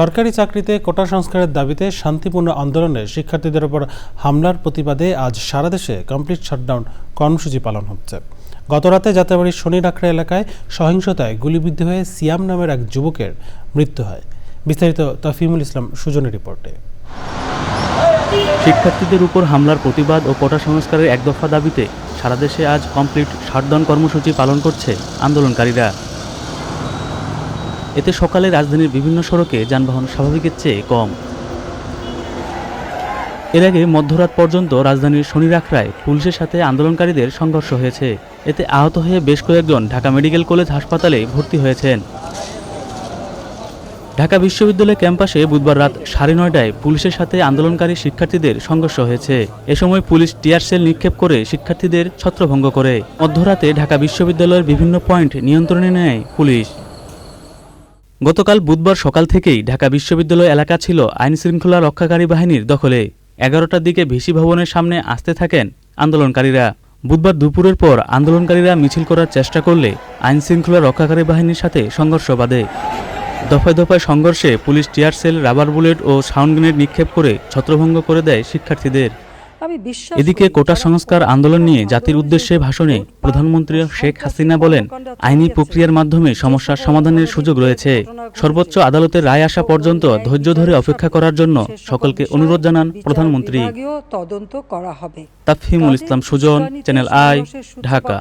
সরকারি চাকরিতে কোটা সংস্কারের দাবিতে শান্তিপূর্ণ আন্দোলনে শিক্ষার্থীদের ওপর হামলার প্রতিবাদে আজ সারা দেশে কমপ্লিট শাটডাউন কর্মসূচি পালন হচ্ছে। গতরাতে যাত্রাবাড়ির শনিরাখড়া এলাকায় সহিংসতায় গুলিবিদ্ধ হয়ে সিয়াম নামের এক যুবকের মৃত্যু হয়। বিস্তারিত তফিমুল ইসলাম সুজনের রিপোর্টে। শিক্ষার্থীদের উপর হামলার প্রতিবাদ ও কোটা সংস্কারের এক দফা দাবিতে সারা দেশে আজ কমপ্লিট শাটডাউন কর্মসূচি পালন করছে আন্দোলনকারীরা। এতে সকালে রাজধানীর বিভিন্ন সড়কে যানবাহন স্বাভাবিকের চেয়ে কম। এর আগে মধ্যরাত পর্যন্ত রাজধানীর শনিরাখড়ায় পুলিশের সাথে আন্দোলনকারীদের সংঘর্ষ হয়েছে। এতে আহত হয়ে বেশ কয়েকজন ঢাকা মেডিকেল কলেজ হাসপাতালে ভর্তি হয়েছেন। ঢাকা বিশ্ববিদ্যালয় ক্যাম্পাসে বুধবার রাত সাড়ে নয়টায় পুলিশের সাথে আন্দোলনকারী শিক্ষার্থীদের সংঘর্ষ হয়েছে। এ সময় পুলিশ টিয়ার সেল নিক্ষেপ করে শিক্ষার্থীদের ছত্রভঙ্গ করে। মধ্যরাতে ঢাকা বিশ্ববিদ্যালয়ের বিভিন্ন পয়েন্ট নিয়ন্ত্রণে নেয় পুলিশ। গতকাল বুধবার সকাল থেকেই ঢাকা বিশ্ববিদ্যালয় এলাকা ছিল আইন শৃঙ্খলা রক্ষাকারী বাহিনীর দখলে। এগারোটার দিকে ভিসি ভবনের সামনে আসতে থাকেন আন্দোলনকারীরা। বুধবার দুপুরের পর আন্দোলনকারীরা মিছিল করার চেষ্টা করলে আইন শৃঙ্খলা রক্ষাকারী বাহিনীর সাথে সংঘর্ষ বাধে। দফায় দফায় সংঘর্ষে police tear shell, rubber bullet ও সাউন্ড গ্রেনেড নিক্ষেপ করে ছত্রভঙ্গ করে দেয় শিক্ষার্থীদের। এদিকে কোটা সংস্কার আন্দোলন নিয়ে জাতির উদ্দেশ্যে ভাষণে প্রধানমন্ত্রী শেখ হাসিনা বলেন আইনি প্রক্রিয়ার মাধ্যমে সমস্যার সমাধানের সুযোগ রয়েছে। সর্বোচ্চ আদালতের রায় আসা পর্যন্ত ধৈর্য ধরে অপেক্ষা করার জন্য সকলকে অনুরোধ জানান প্রধানমন্ত্রী। তদন্ত করা হবে। Tafhimul Islam Sujan channel I Dhaka.